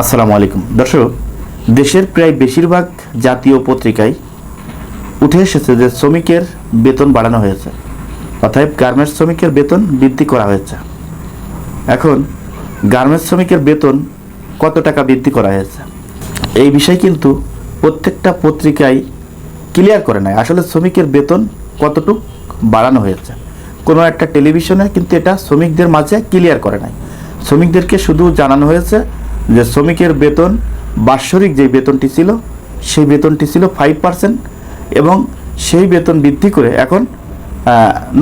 আসসালামু আলাইকুম। দর্শক, দেশের প্রায় বেশিরভাগ জাতীয় পত্রিকায় উঠে এসেছে যে শ্রমিকের বেতন বাড়ানো হয়েছে, অতএব গার্মেন্টস শ্রমিকের বেতন বৃদ্ধি করা হয়েছে। এখন গার্মেন্টস শ্রমিকের বেতন কত টাকা বৃদ্ধি করা হয়েছে? এই বিষয় কিন্তু প্রত্যেকটা পত্রিকায় ক্লিয়ার করে নাই। আসলে শ্রমিকের বেতন কতটুক বাড়ানো হয়েছে? কোনো একটা টেলিভিশনে কিন্তু এটা শ্রমিকদের মাঝে ক্লিয়ার করে নাই। শ্রমিকদেরকে শুধু জানানো হয়েছে যে শ্রমিকের বেতন, বাৎসরিক যে বেতনটি ছিল, সেই বেতনটি ছিল ফাইভ পার্সেন্ট এবং সেই বেতন বৃদ্ধি করে এখন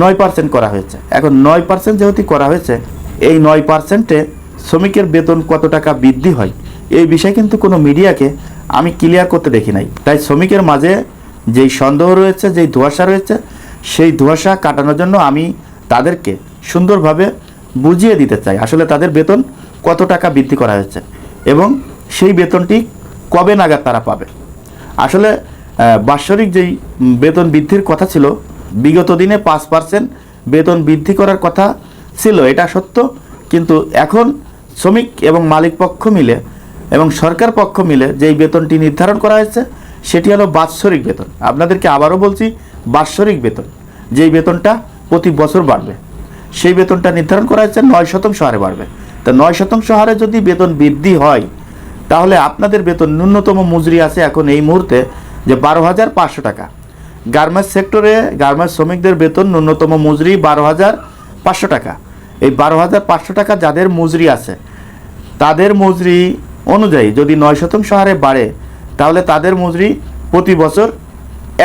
নয় পার্সেন্ট করা হয়েছে। এখন নয় পার্সেন্ট যেহেতু করা হয়েছে, এই নয় পার্সেন্টে শ্রমিকের বেতন কত টাকা বৃদ্ধি হয়, এই বিষয়ে কিন্তু কোনো মিডিয়াকে আমি ক্লিয়ার করতে দেখি নাই। তাই শ্রমিকের মাঝে যেই সন্দেহ রয়েছে, যেই ধোঁয়াশা রয়েছে, সেই ধোঁয়াশা কাটানোর জন্য আমি তাদেরকে সুন্দরভাবে বুঝিয়ে দিতে চাই। আসলে তাদের বেতন কত টাকা বৃদ্ধি করা হয়েছে এবং সেই বেতনটি কবে নাগাদ তারা পাবে? আসলে বাৎসরিক যেই বেতন বৃদ্ধির কথা ছিল, বিগত দিনে পাঁচ পার্সেন্ট বেতন বৃদ্ধি করার কথা ছিল, এটা সত্য। কিন্তু এখন শ্রমিক এবং মালিক পক্ষ মিলে এবং সরকার পক্ষ মিলে যেই বেতনটি নির্ধারণ করা হয়েছে, সেটি হলো বাৎসরিক বেতন। আপনাদেরকে আবারও বলছি, বাৎসরিক বেতন। যেই বেতনটা প্রতি বছর বাড়বে, সেই বেতনটা নির্ধারণ করা হয়েছে নয় শতাংশ হারে বাড়বে। তা নয় শতাংশ হারে যদি বেতন বৃদ্ধি হয়, তাহলে আপনাদের বেতন ন্যূনতম মজুরি আছে এখন এই মুহূর্তে যে বারো হাজার পাঁচশো টাকা। গার্মেন্টস সেক্টরে গার্মেন্টস শ্রমিকদের বেতন ন্যূনতম মজুরি বারো হাজার পাঁচশো টাকা। এই বারো হাজার পাঁচশো টাকা যাদের মজুরি আছে, তাদের মজুরি অনুযায়ী যদি নয় শতাংশ হারে বাড়ে, তাহলে তাদের মজুরি প্রতি বছর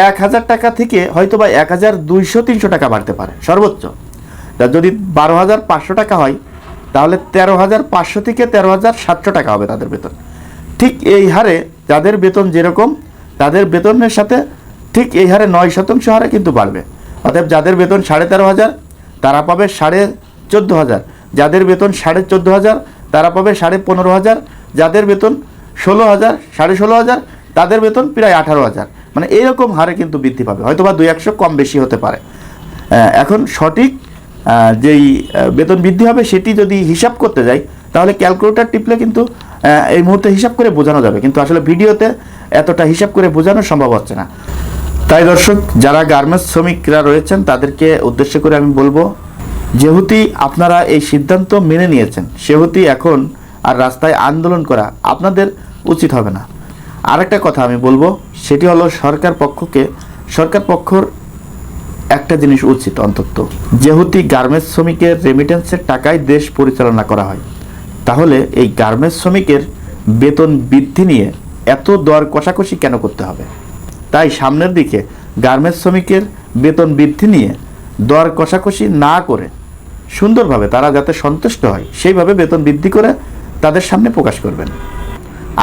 এক হাজার টাকা থেকে হয়তো বা এক হাজার দুইশো তিনশো টাকা বাড়তে পারে, সর্বোচ্চ। তা যদি বারো হাজার পাঁচশো টাকা হয় তাহলে তেরো হাজার পাঁচশো থেকে তেরো হাজার সাতশো টাকা হবে তাদের বেতন। ঠিক এই হারে যাদের বেতন যেরকম, তাদের বেতনের সাথে ঠিক এই হারে নয় শতাংশ হারে কিন্তু বাড়বে। অতএব যাদের বেতন সাড়ে তেরো হাজার, তারা পাবে সাড়ে চোদ্দ হাজার। যাদের বেতন সাড়ে চোদ্দ হাজার, তারা পাবে সাড়ে পনেরো হাজার। যাদের বেতন ষোলো হাজার, সাড়ে ষোলো হাজার, তাদের বেতন প্রায় আঠারো হাজার। মানে এইরকম হারে কিন্তু বৃদ্ধি পাবে। হয়তো বা দুই একশো কম বেশি হতে পারে। এখন সঠিক যেই বেতন বৃদ্ধি হবে সেটি যদি হিসাব করতে যাই, তাহলে ক্যালকুলেটার টিপলে কিন্তু এই মুহূর্তে হিসাব করে বোঝানো যাবে। কিন্তু আসলে ভিডিওতে এতটা হিসাব করে বোঝানো সম্ভব হচ্ছে না। তাই দর্শক, যারা গার্মেন্টস শ্রমিকরা রয়েছেন, তাদেরকে উদ্দেশ্য করে আমি বলব, যেহেতু আপনারা এই সিদ্ধান্ত মেনে নিয়েছেন, সেহেতু এখন আর রাস্তায় আন্দোলন করা আপনাদের উচিত হবে না। আরেকটা কথা আমি বলব, সেটি হলো সরকার পক্ষকে, সরকার পক্ষর একটা জিনিস উচিত অন্তত, যেহেতু গার্মেন্টস শ্রমিকের রেমিটেন্সের টাকায় দেশ পরিচালনা করা হয়, তাহলে এই গার্মেন্টস শ্রমিকের বেতন বৃদ্ধি নিয়ে এত দর কষাকষি কেন করতে হবে? তাই সামনের দিকে গার্মেন্টস শ্রমিকের বেতন বৃদ্ধি নিয়ে দর কষাকষি না করে সুন্দরভাবে তারা যাতে সন্তুষ্ট হয়, সেইভাবে বেতন বৃদ্ধি করে তাদের সামনে প্রকাশ করবেন।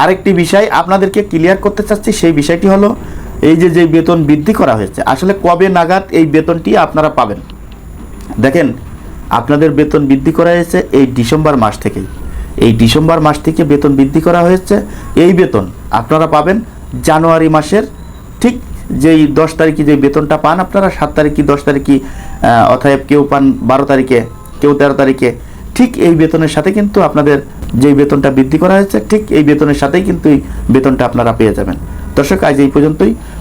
আরেকটি বিষয় আপনাদেরকে ক্লিয়ার করতে চাচ্ছি, সেই বিষয়টি হলো এই যে যে বেতন বৃদ্ধি করা হয়েছে, আসলে কবে নাগাদ এই বেতনটি আপনারা পাবেন? দেখেন, আপনাদের বেতন বৃদ্ধি করা হয়েছে এই ডিসেম্বর মাস থেকেই। এই ডিসেম্বর মাস থেকে বেতন বৃদ্ধি করা হয়েছে। এই বেতন আপনারা পাবেন জানুয়ারি মাসের ঠিক যেই দশ তারিখে যে বেতনটা পান আপনারা, সাত তারিখে, দশ তারিখে অতএব কেউ পান বারো তারিখে, কেউ তেরো তারিখে, ঠিক এই বেতনের সাথে কিন্তু আপনাদের যেই বেতনটা বৃদ্ধি করা হয়েছে, ঠিক এই বেতনের সাথেই কিন্তু এই বেতনটা আপনারা পেয়ে যাবেন। দর্শক, আজ এই পর্যন্তই।